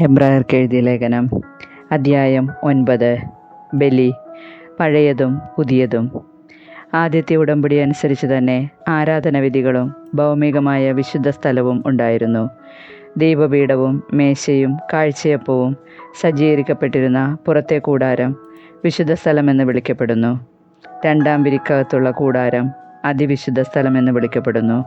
ഹെബ്രായർക്ക് എഴുതിയ ലേഖനം അധ്യായം ഒൻപത്. ബലി പഴയതും പുതിയതും. ആദ്യത്തെ ഉടമ്പടി അനുസരിച്ച് തന്നെ ആരാധനവിധികളും ഭൗമികമായ വിശുദ്ധ സ്ഥലവും ഉണ്ടായിരുന്നു. ദീപപീഠവും മേശയും കാഴ്ചയപ്പവും സജ്ജീകരിക്കപ്പെട്ടിരുന്ന പുറത്തെ കൂടാരം വിശുദ്ധ സ്ഥലമെന്ന് വിളിക്കപ്പെടുന്നു. രണ്ടാം വിരിക്കകത്തുള്ള കൂടാരം അതിവിശുദ്ധ സ്ഥലമെന്ന് വിളിക്കപ്പെടുന്നു.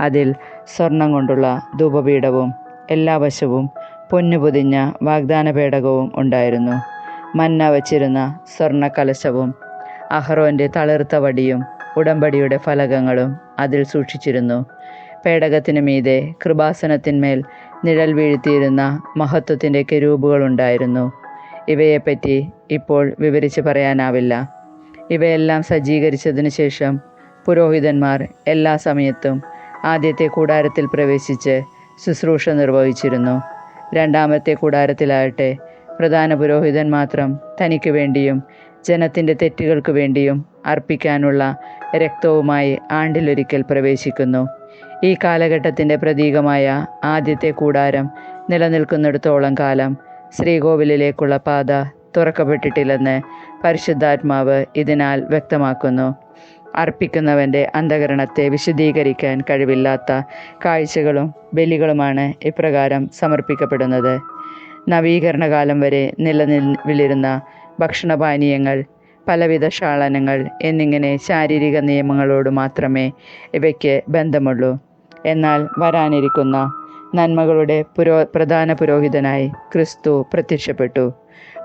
അതിൽ സ്വർണം കൊണ്ടുള്ള ധൂപപീഠവും എല്ലാ വശവും പൊന്നു പൊതിഞ്ഞ വാഗ്ദാന പേടകവും ഉണ്ടായിരുന്നു. മന്ന വച്ചിരുന്ന സ്വർണ കലശവും അഹ്റോന്റെ തളിർത്ത വടിയും ഉടമ്പടിയുടെ ഫലകങ്ങളും അതിൽ സൂക്ഷിച്ചിരുന്നു. പേടകത്തിന് മീതെ കൃപാസനത്തിന്മേൽ നിഴൽ വീഴ്ത്തിയിരുന്ന മഹത്വത്തിന്റെ കെരൂപുകളുണ്ടായിരുന്നു ഇവയെപ്പറ്റി ഇപ്പോൾ വിവരിച്ച് പറയാനാവില്ല. ഇവയെല്ലാം സജ്ജീകരിച്ചതിനു ശേഷം പുരോഹിതന്മാർ എല്ലാ സമയത്തും ആദ്യത്തെ കൂടാരത്തിൽ പ്രവേശിച്ച് ശുശ്രൂഷ നിർവഹിച്ചിരുന്നു. രണ്ടാമത്തെ കൂടാരത്തിലാകട്ടെ. പ്രധാന പുരോഹിതൻ മാത്രം തനിക്ക് വേണ്ടിയും ജനത്തിന്റെ തെറ്റുകൾക്ക് വേണ്ടിയും അർപ്പിക്കാനുള്ള രക്തവുമായി ആണ്ടിലൊരിക്കൽ പ്രവേശിക്കുന്നു. ഈ കാലഘട്ടത്തിന്റെ പ്രതീകമായ ആദ്യത്തെ കൂടാരം നിലനിൽക്കുന്നിടത്തോളം കാലം ശ്രീകോവിലിലേക്കുള്ള പാത തുറക്കപ്പെട്ടിട്ടില്ലെന്ന് പരിശുദ്ധാത്മാവ് ഇതിനാൽ വ്യക്തമാക്കുന്നു. അർപ്പിക്കുന്നവന്റെ അന്ധകരണത്തെ വിശദീകരിക്കാൻ കഴിവില്ലാത്ത കാഴ്ചകളും ബലികളുമാണ് ഇപ്രകാരം സമർപ്പിക്കപ്പെടുന്നത്. നവീകരണകാലം വരെ നിലനിൽവിലിരുന്ന ഭക്ഷണപാനീയങ്ങൾ പലവിധ ശാളനങ്ങൾ എന്നിങ്ങനെ ശാരീരിക നിയമങ്ങളോട് മാത്രമേ ഇവയ്ക്ക് ബന്ധമുള്ളൂ. എന്നാൽ വരാനിരിക്കുന്ന നന്മകളുടെ പുരോ പ്രധാന പുരോഹിതനായി ക്രിസ്തു പ്രത്യക്ഷപ്പെട്ടു.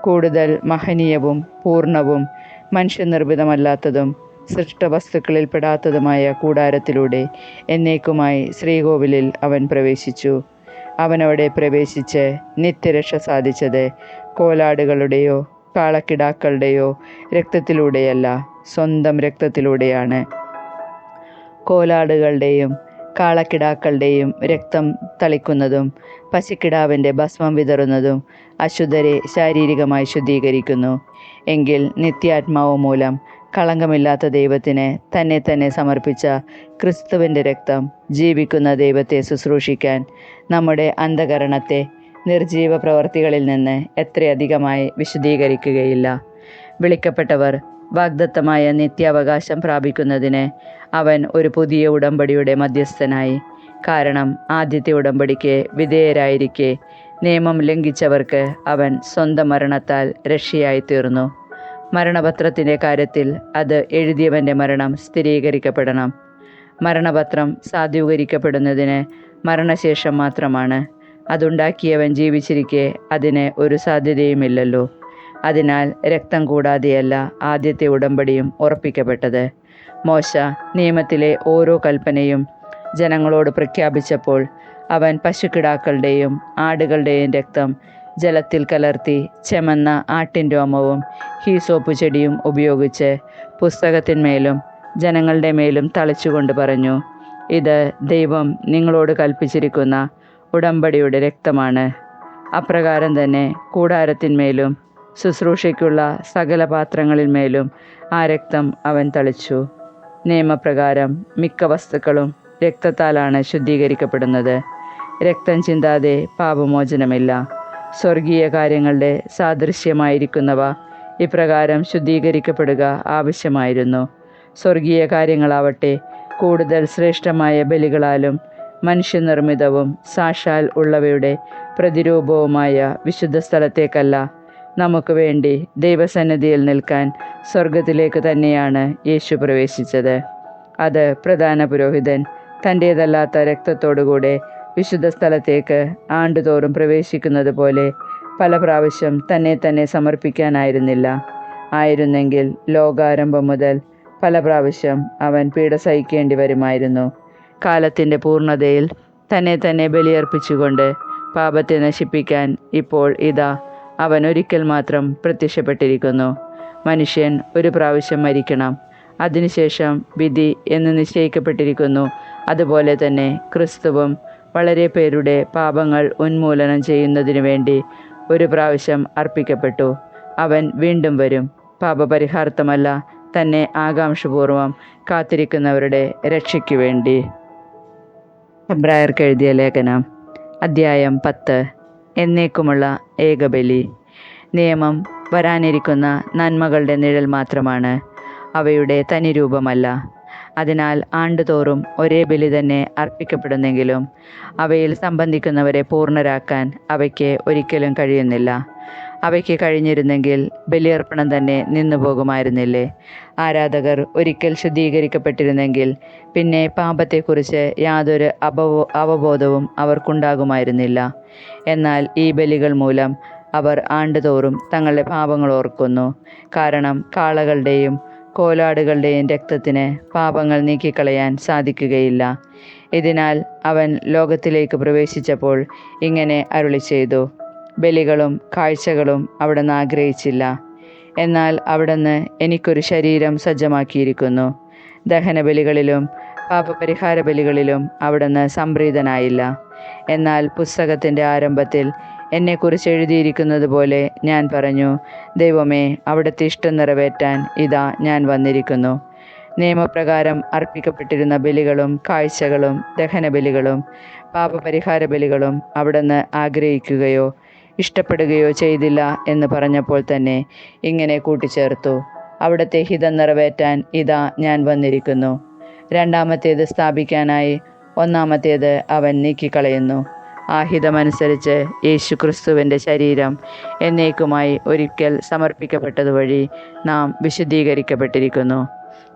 കൂടുതൽ മഹനീയവും പൂർണവും മനുഷ്യനിർമ്മിതമല്ലാത്തതും സൃഷ്ടവസ്തുക്കളിൽ പെടാത്തതുമായ കൂടാരത്തിലൂടെ എന്നേക്കുമായി ശ്രീകോവിലിൽ അവൻ പ്രവേശിച്ചു. അവനവിടെ പ്രവേശിച്ച് നിത്യരക്ഷ സാധിച്ചത് കോലാടുകളുടെയോ കാളക്കിടാക്കളുടെയോ രക്തത്തിലൂടെയല്ല സ്വന്തം രക്തത്തിലൂടെയാണ്. കോലാടുകളുടെയും കാളക്കിടാക്കളുടെയും രക്തം തളിക്കുന്നതും പശുക്കിടാവിന്റെ ഭസ്മം വിതറുന്നതും അശുദ്ധരെ ശാരീരികമായി ശുദ്ധീകരിക്കുന്നു. എങ്കിൽ നിത്യാത്മാവ് മൂലം കളങ്കമില്ലാത്ത ദൈവത്തിന് തന്നെ തന്നെ സമർപ്പിച്ച ക്രിസ്തുവിന്റെ രക്തം ജീവിക്കുന്ന ദൈവത്തെ ശുശ്രൂഷിക്കാൻ നമ്മുടെ അന്ധകരണത്തെ നിർജീവ പ്രവർത്തികളിൽ നിന്ന് എത്രയധികമായി വിശദീകരിക്കുകയില്ല. വിളിക്കപ്പെട്ടവർ വാഗ്ദത്തമായ നിത്യാവകാശം പ്രാപിക്കുന്നതിന് അവൻ ഒരു പുതിയ ഉടമ്പടിയുടെ മധ്യസ്ഥനായി. കാരണം ആദ്യത്തെ ഉടമ്പടിക്ക് വിധേയരായിരിക്കെ നിയമം ലംഘിച്ചവർക്ക് അവൻ സ്വന്തം മരണത്താൽ രക്ഷയായി തീർന്നു മരണപത്രത്തിന്റെ കാര്യത്തിൽ അത് എഴുതിയവന്റെ മരണം സ്ഥിരീകരിക്കപ്പെടണം. മരണപത്രം സാധൂകരിക്കപ്പെടുന്നതിന് മരണശേഷം മാത്രമാണ്. അതുണ്ടാക്കിയവൻ ജീവിച്ചിരിക്കെ അതിന് ഒരു സാധ്യതയുമില്ലല്ലോ. അതിനാൽ രക്തം കൂടാതെയല്ല ആദ്യത്തെ ഉടമ്പടിയും ഉറപ്പിക്കപ്പെട്ടത്. മോശ നിയമത്തിലെ ഓരോ കൽപ്പനയും ജനങ്ങളോട് പ്രഖ്യാപിച്ചപ്പോൾ അവൻ പശുക്കിടാക്കളുടെയും ആടുകളുടെയും രക്തം ജലത്തിൽ കലർത്തി ചെമന്ന ആട്ടിൻ രോമവും ഹീസോപ്പ് ചെടിയും ഉപയോഗിച്ച് പുസ്തകത്തിന്മേലും ജനങ്ങളുടെ മേലും തളിച്ചുകൊണ്ട് പറഞ്ഞു ഇത് ദൈവം നിങ്ങളോട് കൽപ്പിച്ചിരിക്കുന്ന ഉടമ്പടിയുടെ രക്തമാണ്. അപ്രകാരം തന്നെ കൂടാരത്തിന്മേലും ശുശ്രൂഷയ്ക്കുള്ള സകല പാത്രങ്ങളിന്മേലും ആ രക്തം അവൻ തളിച്ചു. നിയമപ്രകാരം മിക്ക വസ്തുക്കളും രക്തത്താലാണ് ശുദ്ധീകരിക്കപ്പെടുന്നത്. രക്തം ചിന്താതെ പാപമോചനമില്ല. സ്വർഗീയ കാര്യങ്ങളുടെ സാദൃശ്യമായിരിക്കുന്നവ ഇപ്രകാരം ശുദ്ധീകരിക്കപ്പെടുക ആവശ്യമായിരുന്നു. സ്വർഗീയ കാര്യങ്ങളാവട്ടെ കൂടുതൽ ശ്രേഷ്ഠമായ ബലികളാലും മനുഷ്യനിർമ്മിതവും സാക്ഷാൽ ഉള്ളവയുടെ പ്രതിരൂപവുമായ വിശുദ്ധ സ്ഥലത്തേക്കല്ല. നമുക്ക് വേണ്ടി ദൈവസന്നിധിയിൽ നിൽക്കാൻ സ്വർഗത്തിലേക്ക് തന്നെയാണ് യേശു പ്രവേശിച്ചത്. അത് പ്രധാന പുരോഹിതൻ തന്റേതല്ലാത്ത രക്തത്തോടുകൂടെ വിശുദ്ധ സ്ഥലത്തേക്ക് ആണ്ടുതോറും പ്രവേശിക്കുന്നത് പോലെ പല പ്രാവശ്യം തന്നെ തന്നെ സമർപ്പിക്കാനായിരുന്നില്ല. ആയിരുന്നെങ്കിൽ ലോകാരംഭം മുതൽ പല പ്രാവശ്യം അവൻ പീഡ സഹിക്കേണ്ടി വരുമായിരുന്നു. കാലത്തിന്റെ പൂർണതയിൽ തന്നെ തന്നെ ബലിയർപ്പിച്ചുകൊണ്ട് പാപത്തെ നശിപ്പിക്കാൻ ഇപ്പോൾ ഇതാ അവൻ ഒരിക്കൽ മാത്രം പ്രത്യക്ഷപ്പെട്ടിരിക്കുന്നു. മനുഷ്യൻ ഒരു പ്രാവശ്യം മരിക്കണം അതിനുശേഷം വിധി എന്ന് നിശ്ചയിക്കപ്പെട്ടിരിക്കുന്നു. അതുപോലെ തന്നെ ക്രിസ്തുവും വളരെ പേരുടെ പാപങ്ങൾ ഉന്മൂലനം ചെയ്യുന്നതിനു വേണ്ടി ഒരു പ്രാവശ്യം അർപ്പിക്കപ്പെട്ടു. അവൻ വീണ്ടും വരും. പാപപരിഹാർത്ഥമല്ല തന്നെ ആകാംക്ഷപൂർവം കാത്തിരിക്കുന്നവരുടെ രക്ഷയ്ക്കു വേണ്ടി. എബ്രായർക്ക് എഴുതിയ ലേഖനം അദ്ധ്യായം പത്ത്. എന്നേക്കുമുള്ള ഏകബലി. നിയമം വരാനിരിക്കുന്ന നന്മകളുടെ നിഴൽ മാത്രമാണ്. അവയുടെ തനിരൂപമല്ല. അതിനാൽ ആണ്ടുതോറും ഒരേ ബലി തന്നെ അർപ്പിക്കപ്പെടുന്നെങ്കിലും അവയിൽ സംബന്ധിക്കുന്നവരെ പൂർണരാക്കാൻ അവയ്ക്ക് ഒരിക്കലും കഴിയുന്നില്ല. അവയ്ക്ക് കഴിഞ്ഞിരുന്നെങ്കിൽ ബലിയർപ്പണം തന്നെ നിന്നുപോകുമായിരുന്നില്ലേ? ആരാധകർ ഒരിക്കൽ ശുദ്ധീകരിക്കപ്പെട്ടിരുന്നെങ്കിൽ പിന്നെ പാപത്തെക്കുറിച്ച് യാതൊരു അപബോ അവബോധവും അവർക്കുണ്ടാകുമായിരുന്നില്ല. എന്നാൽ ഈ ബലികൾ മൂലം അവർ ആണ്ടുതോറും തങ്ങളുടെ പാപങ്ങൾ ഓർക്കുന്നു. കാരണം കാളകളുടെയും കോലാടുകളുടെയും രക്തത്തിന് പാപങ്ങൾ നീക്കിക്കളയാൻ സാധിക്കുകയില്ല. ഇതിനാൽ അവൻ ലോകത്തിലേക്ക് പ്രവേശിച്ചപ്പോൾ ഇങ്ങനെ അരുളി ചെയ്തു ബലികളും കാഴ്ചകളും അവിടുന്ന് ആഗ്രഹിച്ചില്ല. എന്നാൽ അവിടുന്ന് എനിക്കൊരു ശരീരം സജ്ജമാക്കിയിരിക്കുന്നു. ദഹനബലികളിലും പാപപരിഹാര ബലികളിലും അവിടുന്ന് സംപ്രീതനായില്ല. എന്നാൽ പുസ്തകത്തിന്റെ ആരംഭത്തിൽ എന്നെക്കുറിച്ച് എഴുതിയിരിക്കുന്നത് പോലെ ഞാൻ പറഞ്ഞു ദൈവമേ അവിടുത്തെ ഇഷ്ടം നിറവേറ്റാൻ ഇതാ ഞാൻ വന്നിരിക്കുന്നു. നിയമപ്രകാരം അർപ്പിക്കപ്പെട്ടിരുന്ന ബലികളും കാഴ്ചകളും ദഹനബലികളും പാപപരിഹാര ബലികളും അവിടുന്ന് ആഗ്രഹിക്കുകയോ ഇഷ്ടപ്പെടുകയോ ചെയ്തില്ല എന്ന് പറഞ്ഞപ്പോൾ തന്നെ ഇങ്ങനെ കൂട്ടിച്ചേർത്തു അവിടുത്തെ ഹിതം നിറവേറ്റാൻ ഇതാ ഞാൻ വന്നിരിക്കുന്നു. രണ്ടാമത്തേത് സ്ഥാപിക്കാനായി ഒന്നാമത്തേത് അവൻ നീക്കിക്കളയുന്നു. ആ ഹിതമനുസരിച്ച് യേശു ക്രിസ്തുവിന്റെ ശരീരം എന്നേക്കുമായി ഒരിക്കൽ സമർപ്പിക്കപ്പെട്ടതുവഴി നാം വിശുദ്ധീകരിക്കപ്പെട്ടിരിക്കുന്നു.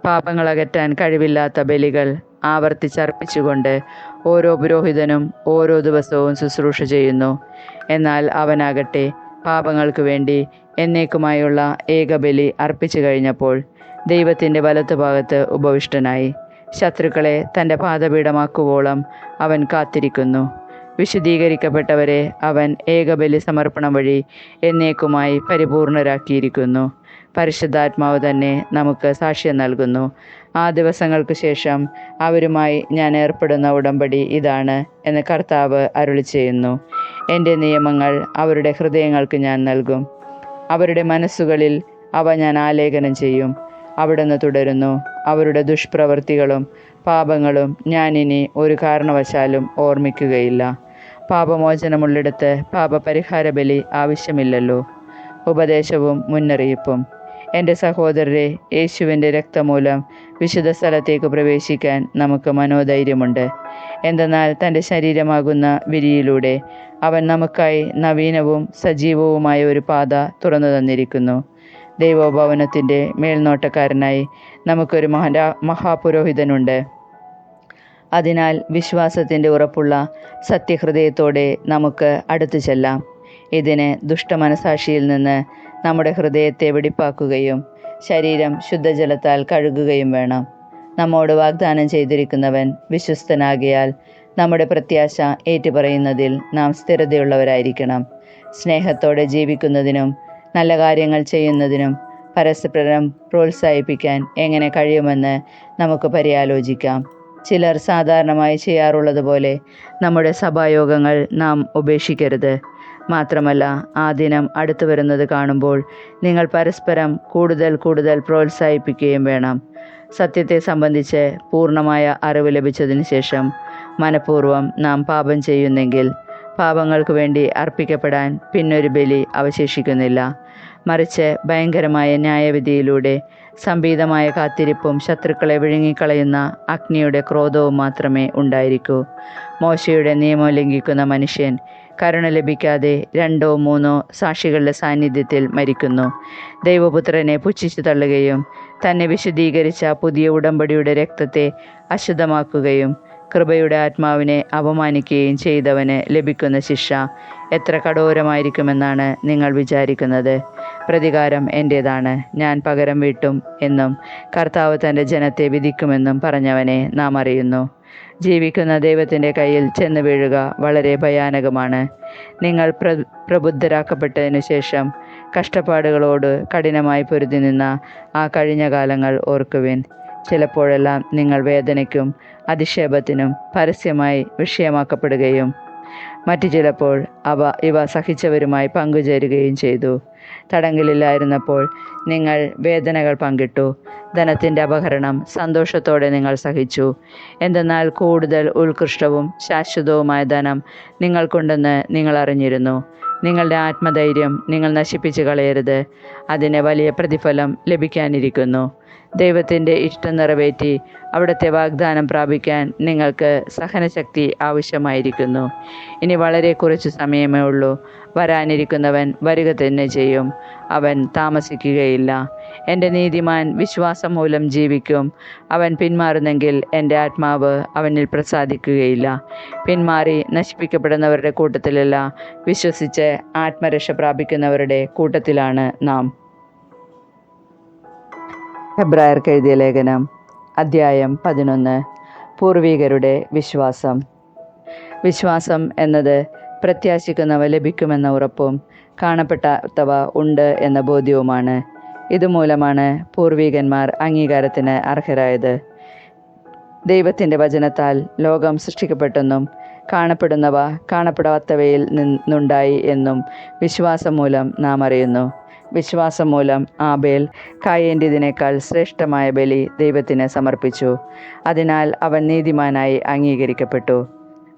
പാപങ്ങൾ അകറ്റാൻ കഴിവില്ലാത്ത ബലികൾ ആവർത്തിച്ചർപ്പിച്ചുകൊണ്ട് ഓരോ പുരോഹിതനും ഓരോ ദിവസവും ശുശ്രൂഷ ചെയ്യുന്നു. എന്നാൽ അവനാകട്ടെ പാപങ്ങൾക്ക് വേണ്ടി എന്നേക്കുമായുള്ള ഏകബലി അർപ്പിച്ചു കഴിഞ്ഞപ്പോൾ ദൈവത്തിന്റെ വലത്തുഭാഗത്ത് ഉപവിഷ്ടനായി. ശത്രുക്കളെ തന്റെ പാദപീഠമാക്കുവോളം അവൻ കാത്തിരിക്കുന്നു. വിശുദ്ധീകരിക്കപ്പെട്ടവരെ അവൻ ഏകബലി സമർപ്പണം വഴി എന്നേക്കുമായി പരിപൂർണരാക്കിയിരിക്കുന്നു. പരിശുദ്ധാത്മാവ് തന്നെ നമുക്ക് സാക്ഷ്യം നൽകുന്നു. ആ ദിവസങ്ങൾക്ക് ശേഷം അവരുമായി ഞാൻ ഏർപ്പെടുന്ന ഉടമ്പടി ഇതാണ് എന്ന് കർത്താവ് അരുളി ചെയ്യുന്നു. എന്റെ നിയമങ്ങൾ അവരുടെ ഹൃദയങ്ങൾക്ക് ഞാൻ നൽകും. അവരുടെ മനസ്സുകളിൽ അവ ഞാൻ ആലേഖനം ചെയ്യും. അവിടുന്ന് തുടരുന്നു. അവരുടെ ദുഷ്പ്രവൃത്തികളും പാപങ്ങളും ഞാനിനി ഒരു കാരണവശാലും ഓർമ്മിക്കുകയില്ല. പാപമോചനമുള്ളിടത്ത് പാപപരിഹാര ബലി ആവശ്യമില്ലല്ലോ. ഉപദേശവും മുന്നറിയിപ്പും. എന്റെ സഹോദരരെ യേശുവിന്റെ രക്തമൂലം വിശുദ്ധ സ്ഥലത്തേക്ക് പ്രവേശിക്കാൻ നമുക്ക് മനോധൈര്യമുണ്ട്. എന്തെന്നാൽ തന്റെ ശരീരമാകുന്ന വിരിയിലൂടെ അവൻ നമുക്കായി നവീനവും സജീവവുമായ ഒരു പാത തുറന്നു തന്നിരിക്കുന്നു. ദൈവഭവനത്തിന്റെ മേൽനോട്ടക്കാരനായി നമുക്കൊരു മഹാ മഹാപുരോഹിതനുണ്ട്. അതിനാൽ വിശ്വാസത്തിന്റെ ഉറപ്പുള്ള സത്യഹൃദയത്തോടെ നമുക്ക് അടുത്തു ചെല്ലാം. ഇതിന് ദുഷ്ടമനസാക്ഷിയിൽ നിന്ന് നമ്മുടെ ഹൃദയത്തെ വെടിപ്പാക്കുകയും ശരീരം ശുദ്ധജലത്താൽ കഴുകുകയും വേണം. നമ്മോട് വാഗ്ദാനം ചെയ്തിരിക്കുന്നവൻ വിശ്വസ്തനാകിയാൽ നമ്മുടെ പ്രത്യാശ ഏറ്റുപറയുന്നതിൽ നാം സ്ഥിരതയുള്ളവരായിരിക്കണം. സ്നേഹത്തോടെ ജീവിക്കുന്നതിനും നല്ല കാര്യങ്ങൾ ചെയ്യുന്നതിനും പരസ്പരം പ്രോത്സാഹിപ്പിക്കാൻ എങ്ങനെ കഴിയുമെന്ന് നമുക്ക് പര്യാലോചിക്കാം. ചിലർ സാധാരണമായി ചെയ്യാറുള്ളത് പോലെ നമ്മുടെ സഭായോഗങ്ങൾ നാം ഉപേക്ഷിക്കരുത്. മാത്രമല്ല ആ ദിനം അടുത്തു വരുന്നത് കാണുമ്പോൾ നിങ്ങൾ പരസ്പരം കൂടുതൽ കൂടുതൽ പ്രോത്സാഹിപ്പിക്കുകയും വേണം. സത്യത്തെ സംബന്ധിച്ച് പൂർണമായ അറിവ് ലഭിച്ചതിന് ശേഷം മനഃപൂർവം നാം പാപം ചെയ്യുന്നെങ്കിൽ പാപങ്ങൾക്ക് വേണ്ടി അർപ്പിക്കപ്പെടാൻ പിന്നൊരു ബലി അവശേഷിക്കുന്നില്ല. മറിച്ച് ഭയങ്കരമായ ന്യായവിധിയിലൂടെ സംഭീതമായ കാത്തിരിപ്പും ശത്രുക്കളെ വിഴുങ്ങിക്കളയുന്ന അഗ്നിയുടെ ക്രോധവും മാത്രമേ ഉണ്ടായിരിക്കൂ. മോശയുടെ നിയമം ലംഘിക്കുന്ന മനുഷ്യൻ കരുണ ലഭിക്കാതെ രണ്ടോ മൂന്നോ സാക്ഷികളുടെ സാന്നിധ്യത്തിൽ മരിക്കുന്നു. ദൈവപുത്രനെ പുച്ഛിച്ചു തള്ളുകയും തന്നെ വിശദീകരിച്ച പുതിയ ഉടമ്പടിയുടെ രക്തത്തെ അശുദ്ധമാക്കുകയും കൃപയുടെ ആത്മാവിനെ അപമാനിക്കുകയും ചെയ്തവന് ലഭിക്കുന്ന ശിക്ഷ എത്ര കഠോരമായിരിക്കുമെന്നാണ് നിങ്ങൾ വിചാരിക്കുന്നത്. പ്രതികാരം എന്റേതാണ് ഞാൻ പകരം വീട്ടും എന്നും കർത്താവ് തന്റെ ജനത്തെ വിധിക്കുമെന്നും പറഞ്ഞവനെ നാം അറിയുന്നു. ജീവിക്കുന്ന ദൈവത്തിന്റെ കയ്യിൽ ചെന്ന് വീഴുക വളരെ ഭയാനകമാണ്. നിങ്ങൾ പ്ര പ്രബുദ്ധരാക്കപ്പെട്ടതിനു ശേഷം കഷ്ടപ്പാടുകളോട് കഠിനമായി പൊരുതി നിന്ന ആ കഴിഞ്ഞ കാലങ്ങൾ ഓർക്കുവിൻ. ചിലപ്പോഴെല്ലാം നിങ്ങൾ വേദനയ്ക്കും അധിക്ഷേപത്തിനും പരസ്യമായി വിഷയമാക്കപ്പെടുകയും മറ്റു ചിലപ്പോൾ അവ ഇവ സഹിച്ചവരുമായി പങ്കുചേരുകയും ചെയ്തു. തടങ്കലില്ലായിരുന്നപ്പോൾ നിങ്ങൾ വേദനകൾ പങ്കിട്ടു. ധനത്തിന്റെ അപഹരണം സന്തോഷത്തോടെ നിങ്ങൾ സഹിച്ചു. എന്തെന്നാൽ കൂടുതൽ ഉത്കൃഷ്ടവും ശാശ്വതവുമായ ധനം നിങ്ങൾക്കുണ്ടെന്ന് നിങ്ങൾ അറിഞ്ഞിരുന്നു. നിങ്ങളുടെ ആത്മധൈര്യം നിങ്ങൾ നശിപ്പിച്ചു കളയരുത്. അതിന് വലിയ പ്രതിഫലം ലഭിക്കാനിരിക്കുന്നു. ദൈവത്തിന്റെ ഇഷ്ടം നിറവേറ്റി അവിടുത്തെ വാഗ്ദാനം പ്രാപിക്കാൻ നിങ്ങൾക്ക് സഹനശക്തി ആവശ്യമായിരിക്കുന്നു. ഇനി വളരെ കുറച്ച് സമയമേ ഉള്ളൂ. വരാനിരിക്കുന്നവൻ വരിക തന്നെ ചെയ്യും. അവൻ താമസിക്കുകയില്ല. എന്റെ നീതിമാൻ വിശ്വാസം മൂലം ജീവിക്കും. അവൻ പിന്മാറുന്നെങ്കിൽ എന്റെ ആത്മാവ് അവനിൽ പ്രസാദിക്കുകയില്ല. പിന്മാറി നശിപ്പിക്കപ്പെടുന്നവരുടെ കൂട്ടത്തിലല്ല വിശ്വസിച്ച് ആത്മരക്ഷ പ്രാപിക്കുന്നവരുടെ കൂട്ടത്തിലാണ് നാം. ഹെബ്രായർക്ക് എഴുതിയ ലേഖനം അദ്ധ്യായം പതിനൊന്ന്. പൂർവീകരുടെ വിശ്വാസം. വിശ്വാസം എന്നത് പ്രത്യാശിക്കുന്നവ ലഭിക്കുമെന്ന ഉറപ്പും കാണപ്പെടാത്തവ ഉണ്ട് എന്ന ബോധ്യവുമാണ്. ഇതുമൂലമാണ് പൂർവീകന്മാർ അംഗീകാരത്തിന് അർഹരായത്. ദൈവത്തിന്റെ വചനത്താൽ ലോകം സൃഷ്ടിക്കപ്പെട്ടെന്നും കാണപ്പെടുന്നവ കാണപ്പെടാത്തവയിൽ നിന്നുണ്ടായി എന്നും വിശ്വാസം മൂലം നാം അറിയുന്നു. വിശ്വാസം മൂലം ആബേൽ കായേണ്ടതിനേക്കാൾ ശ്രേഷ്ഠമായ ബലി ദൈവത്തിന് സമർപ്പിച്ചു. അതിനാൽ അവൻ നീതിമാനായി അംഗീകരിക്കപ്പെട്ടു.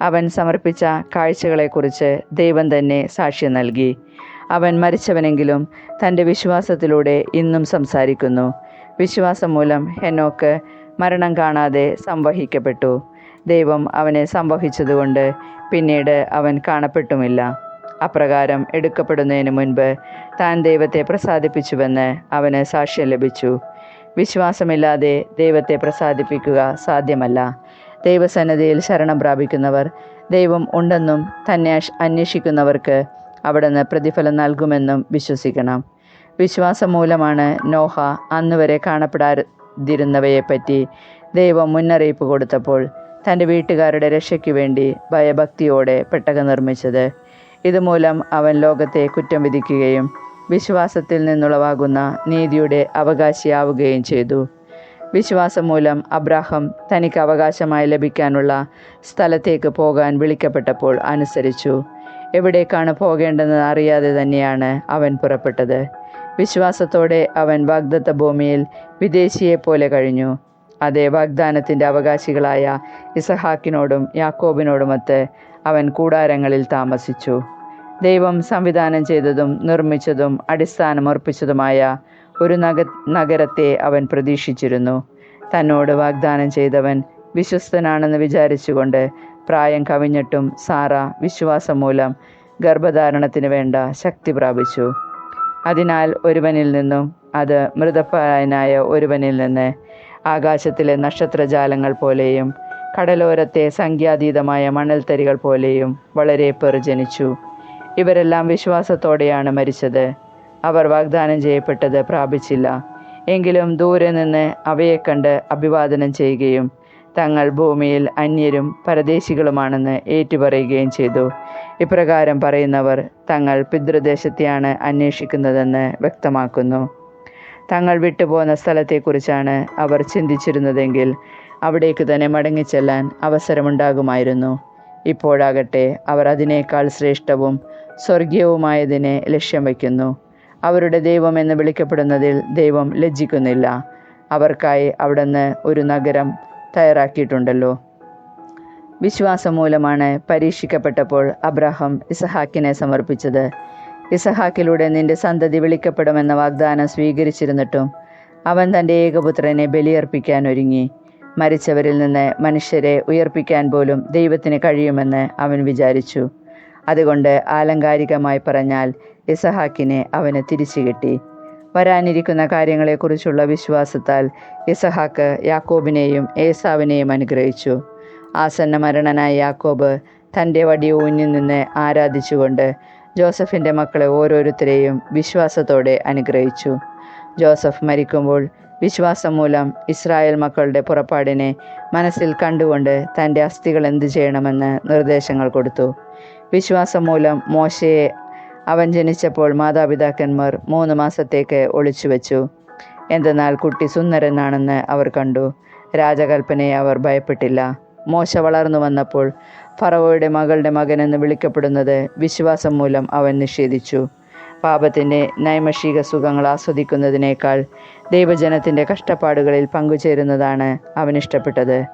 അവൻ സമർപ്പിച്ച കാഴ്ചകളെക്കുറിച്ച് ദൈവം തന്നെ സാക്ഷ്യം നൽകി. അവൻ മരിച്ചവനെങ്കിലും തന്റെ വിശ്വാസത്തിലൂടെ ഇന്നും സംസാരിക്കുന്നു. വിശ്വാസം മൂലം ഹെനോക്ക് മരണം കാണാതെ സംവഹിക്കപ്പെട്ടു. ദൈവം അവനെ സംവഹിച്ചതുകൊണ്ട് പിന്നീട് അവൻ കാണപ്പെട്ടുമില്ല. അപ്രകാരം എടുക്കപ്പെടുന്നതിന് മുൻപ് താൻ ദൈവത്തെ പ്രസാദിപ്പിച്ചുവെന്ന് അവന് സാക്ഷ്യം ലഭിച്ചു. വിശ്വാസമില്ലാതെ ദൈവത്തെ പ്രസാദിപ്പിക്കുക സാധ്യമല്ല. ദൈവസന്നദ്ധയിൽ ശരണം പ്രാപിക്കുന്നവർ ദൈവം ഉണ്ടെന്നും തന്നെ അന്വേഷിക്കുന്നവർക്ക് അവിടുന്ന് പ്രതിഫലം നൽകുമെന്നും വിശ്വസിക്കണം. വിശ്വാസം മൂലമാണ് നോഹ അന്നുവരെ കാണപ്പെടാതിരുന്നവയെപ്പറ്റി ദൈവം മുന്നറിയിപ്പ് കൊടുത്തപ്പോൾ തന്റെ വീട്ടുകാരുടെ രക്ഷയ്ക്ക് വേണ്ടി ഭയഭക്തിയോടെ പെട്ടകം നിർമ്മിച്ചത്. ഇതുമൂലം അവൻ ലോകത്തെ കുറ്റം വിധിക്കുകയും വിശ്വാസത്തിൽ നിന്നുളവാകുന്ന നീതിയുടെ അവകാശിയാവുകയും ചെയ്തു. വിശ്വാസം മൂലം അബ്രാഹം തനിക്ക് അവകാശമായി ലഭിക്കാനുള്ള സ്ഥലത്തേക്ക് പോകാൻ വിളിക്കപ്പെട്ടപ്പോൾ അനുസരിച്ചു. എവിടേക്കാണ് പോകേണ്ടതെന്ന് അറിയാതെ തന്നെയാണ് അവൻ പുറപ്പെട്ടത്. വിശ്വാസത്തോടെ അവൻ വാഗ്ദത്ത ഭൂമിയിൽ വിദേശിയെപ്പോലെ കഴിഞ്ഞു. അതേ വാഗ്ദാനത്തിന്റെ അവകാശികളായ ഇസഹാക്കിനോടും യാക്കോബിനോടുമൊത്ത് അവൻ കൂടാരങ്ങളിൽ താമസിച്ചു. ദൈവം സംവിധാനം ചെയ്തതും നിർമ്മിച്ചതും അടിസ്ഥാനമർപ്പിച്ചതുമായ ഒരു നഗ നഗരത്തെ അവൻ പ്രതീക്ഷിച്ചിരുന്നു. തന്നോട് വാഗ്ദാനം ചെയ്തവൻ വിശ്വസ്തനാണെന്ന് വിചാരിച്ചുകൊണ്ട് പ്രായം കവിഞ്ഞിട്ടും സാറ വിശ്വാസം മൂലം ഗർഭധാരണത്തിന് വേണ്ട ശക്തി പ്രാപിച്ചു. അതിനാൽ ഒരുവനിൽ നിന്നും അത് മൃതപ്രായനായ ഒരുവനിൽ നിന്ന് ആകാശത്തിലെ നക്ഷത്രജാലങ്ങൾ പോലെയും കടലോരത്തെ സംഖ്യാതീതമായ മണൽത്തരികൾ പോലെയും വളരെ പെറുജനിച്ചു. ജനിച്ചു ഇവരെല്ലാം വിശ്വാസത്തോടെയാണ് മരിച്ചത്. അവർ വാഗ്ദാനം ചെയ്യപ്പെട്ടത് പ്രാപിച്ചില്ല. എങ്കിലും ദൂരെ നിന്ന് അവയെ കണ്ട് അഭിവാദനം ചെയ്യുകയും തങ്ങൾ ഭൂമിയിൽ അന്യരും പരദേശികളുമാണെന്ന് ഏറ്റുപറയുകയും ചെയ്തു. ഇപ്രകാരം പറയുന്നവർ തങ്ങൾ പിതൃദേശത്തെയാണ് അന്വേഷിക്കുന്നതെന്ന് വ്യക്തമാക്കുന്നു. തങ്ങൾ വിട്ടുപോകുന്ന സ്ഥലത്തെക്കുറിച്ചാണ് അവർ ചിന്തിച്ചിരുന്നതെങ്കിൽ അവിടേക്ക് തന്നെ മടങ്ങിച്ചെല്ലാൻ അവസരമുണ്ടാകുമായിരുന്നു. ഇപ്പോഴാകട്ടെ അവർ അതിനേക്കാൾ ശ്രേഷ്ഠവും സ്വർഗീയവുമായതിനെ ലക്ഷ്യം വയ്ക്കുന്നു. അവരുടെ ദൈവം എന്ന് വിളിക്കപ്പെടുന്നതിൽ ദൈവം ലജ്ജിക്കുന്നില്ല. അവർക്കായി അവിടുന്ന് ഒരു നഗരം തയ്യാറാക്കിയിട്ടുണ്ടല്ലോ. വിശ്വാസം മൂലമാണ് പരീക്ഷിക്കപ്പെട്ടപ്പോൾ അബ്രഹാം ഇസഹാക്കിനെ സമർപ്പിച്ചത്. ഇസഹാക്കിലൂടെ നിന്റെ സന്തതി വിളിക്കപ്പെടുമെന്ന വാഗ്ദാനം സ്വീകരിച്ചിരുന്നിട്ടും അവൻ തന്റെ ഏകപുത്രനെ ബലിയർപ്പിക്കാൻ ഒരുങ്ങി. മരിച്ചവരിൽ നിന്ന് മനുഷ്യരെ ഉയർപ്പിക്കാൻ പോലും ദൈവത്തിന് കഴിയുമെന്ന് അവൻ വിചാരിച്ചു. അതുകൊണ്ട് ആലങ്കാരികമായി പറഞ്ഞാൽ ഇസഹാക്കിനെ അവന് തിരിച്ചു കിട്ടി. വരാനിരിക്കുന്ന കാര്യങ്ങളെക്കുറിച്ചുള്ള വിശ്വാസത്താൽ ഇസഹാക്ക് യാക്കോബിനെയും ഏസാവിനെയും അനുഗ്രഹിച്ചു. ആസന്ന മരണനായ യാക്കോബ് തന്റെ വടി ഊന്നിൽ നിന്ന് ആരാധിച്ചുകൊണ്ട് ജോസഫിന്റെ മക്കളെ ഓരോരുത്തരെയും വിശ്വാസത്തോടെ അനുഗ്രഹിച്ചു. ജോസഫ് മരിക്കുമ്പോൾ വിശ്വാസം മൂലം ഇസ്രായേൽ മക്കളുടെ പുറപ്പാടിനെ മനസ്സിൽ കണ്ടുകൊണ്ട് തന്റെ അസ്ഥികൾ എന്തു ചെയ്യണമെന്ന് നിർദ്ദേശങ്ങൾ കൊടുത്തു. വിശ്വാസം മൂലം മോശയെ അവൻ ജനിച്ചപ്പോൾ മാതാപിതാക്കന്മാർ മൂന്ന് മാസത്തേക്ക് ഒളിച്ചു വെച്ചു. എന്തെന്നാൽ കുട്ടി സുന്ദരനാണെന്ന് അവർ കണ്ടു. രാജകൽപ്പനയെ അവർ ഭയപ്പെട്ടില്ല. മോശ വളർന്നു വന്നപ്പോൾ ഫറവോയുടെ മകളുടെ മകനെന്ന് വിളിക്കപ്പെടുന്നത് വിശ്വാസം മൂലം അവൻ നിഷേധിച്ചു. പാപത്തിന്റെ നൈമഷിക സുഖങ്ങൾ ആസ്വദിക്കുന്നതിനേക്കാൾ ദൈവജനത്തിന്റെ കഷ്ടപ്പാടുകളിൽ പങ്കുചേരുന്നതാണ് അവൻ ഇഷ്ടപ്പെട്ടത്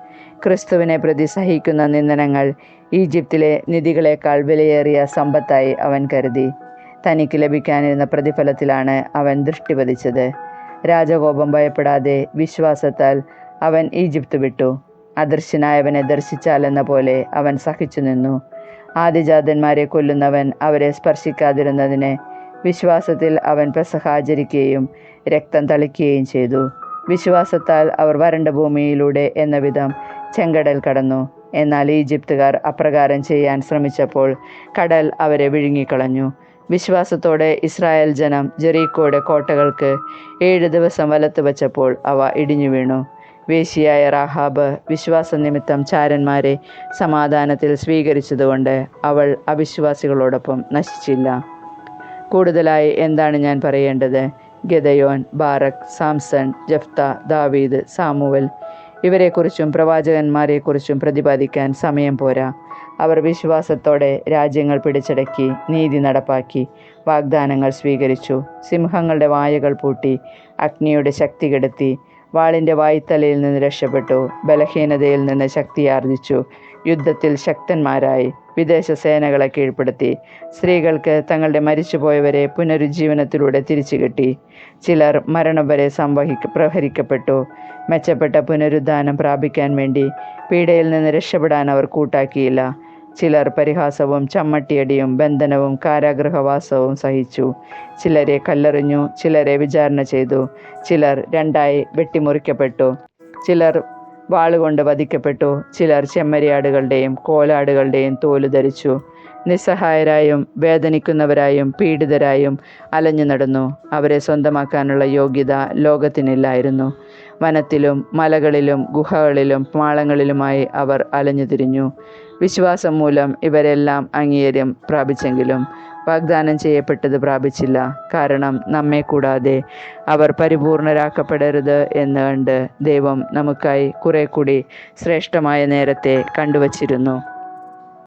ക്രിസ്തുവിനെ പ്രതി സഹിക്കുന്ന നിന്ദനങ്ങൾ ഈജിപ്തിലെ നിധികളെക്കാൾ വിലയേറിയ സമ്പത്തായി അവൻ കരുതി. തനിക്ക് ലഭിക്കാനിരുന്ന പ്രതിഫലത്തിലാണ് അവൻ ദൃഷ്ടി പതിച്ചത്. രാജകോപം ഭയപ്പെടാതെ വിശ്വാസത്താൽ അവൻ ഈജിപ്ത് വിട്ടു. അദൃശ്യനായവനെ ദർശിച്ചാലെന്ന പോലെ അവൻ സഹിച്ചു നിന്നു ആദിജാതന്മാരെ കൊല്ലുന്നവൻ അവരെ സ്പർശിക്കാതിരുന്നതിന് വിശ്വാസത്തിൽ അവൻ പെസഹ ആചരിക്കുകയും രക്തം തളിക്കുകയും ചെയ്തു. വിശ്വാസത്താൽ അവർ വരണ്ട ഭൂമിയിലൂടെ എന്ന വിധം ചെങ്കടൽ കടന്നു. എന്നാൽ ഈജിപ്തുകാർ അപ്രകാരം ചെയ്യാൻ ശ്രമിച്ചപ്പോൾ കടൽ അവരെ വിഴുങ്ങിക്കളഞ്ഞു. വിശ്വാസത്തോടെ ഇസ്രായേൽ ജനം ജെറീക്കോയുടെ കോട്ടകൾക്ക് ഏഴ് ദിവസം വലത്ത് വച്ചപ്പോൾ അവ ഇടിഞ്ഞു വീണു. വേശിയായ റാഹാബ് വിശ്വാസ നിമിത്തം ചാരന്മാരെ സമാധാനത്തിൽ സ്വീകരിച്ചതുകൊണ്ട് അവൾ അവിശ്വാസികളോടൊപ്പം നശിച്ചില്ല. കൂടുതലായി എന്താണ് ഞാൻ പറയേണ്ടത്? ഗദയോൻ ബാറക് സാംസൺ ജഫ്ത ദാവീദ് സാമുവൽ. ഇവരെക്കുറിച്ചും പ്രവാചകന്മാരെക്കുറിച്ചും പ്രതിപാദിക്കാൻ സമയം പോരാ. അവർ വിശ്വാസത്തോടെ രാജ്യങ്ങൾ പിടിച്ചടക്കി നീതി നടപ്പാക്കി വാഗ്ദാനങ്ങൾ സ്വീകരിച്ചു. സിംഹങ്ങളുടെ വായകൾ പൂട്ടി അഗ്നിയുടെ ശക്തി കെടുത്തി വാളിന്റെ വായ്ത്തലയിൽ നിന്ന് രക്ഷപ്പെട്ടു. ബലഹീനതയിൽ നിന്ന് ശക്തിയാർജിച്ചു യുദ്ധത്തിൽ ശക്തന്മാരായി വിദേശ സേനകളെ കീഴ്പ്പെടുത്തി. സ്ത്രീകൾക്ക് തങ്ങളുടെ മരിച്ചുപോയവരെ പുനരുജ്ജീവനത്തിലൂടെ തിരിച്ചു കിട്ടി ചിലർ മരണം വരെ സംവഹിക്ക പ്രഹരിക്കപ്പെട്ടു. മെച്ചപ്പെട്ട പുനരുദ്ധാനം പ്രാപിക്കാൻ വേണ്ടി പീഡയിൽ നിന്ന് രക്ഷപ്പെടാൻ അവർ കൂട്ടാക്കിയില്ല. ചിലർ പരിഹാസവും ചമ്മട്ടിയടിയും ബന്ധനവും കാരാഗൃഹവാസവും സഹിച്ചു. ചിലരെ കല്ലെറിഞ്ഞു ചിലരെ വിചാരണ ചെയ്തു. ചിലർ രണ്ടായി വെട്ടിമുറിക്കപ്പെട്ടു. ചിലർ വാളുകൊണ്ട് വധിക്കപ്പെട്ടു. ചിലർ ചെമ്മരിയാടുകളുടെയും കോലാടുകളുടെയും തോൽ ധരിച്ചു. നിസ്സഹായരായും വേദനിക്കുന്നവരായും പീഡിതരായും അലഞ്ഞു നടന്നു. അവരെ സ്വന്തമാക്കാനുള്ള യോഗ്യത ലോകത്തിനില്ലായിരുന്നു. വനത്തിലും മലകളിലും ഗുഹകളിലും മാളങ്ങളിലുമായി അവർ അലഞ്ഞു തിരിഞ്ഞു. വിശ്വാസം മൂലം ഇവരെല്ലാം അംഗീകാരം പ്രാപിച്ചെങ്കിലും വാഗ്ദാനം ചെയ്യപ്പെട്ടത് പ്രാപിച്ചില്ല. കാരണം നമ്മെ കൂടാതെ അവർ പരിപൂർണരാക്കപ്പെടരുത് എന്ന് കണ്ട് ദൈവം നമുക്കായി കുറെ കൂടി ശ്രേഷ്ഠമായ നേരത്തെ കണ്ടുവച്ചിരുന്നു.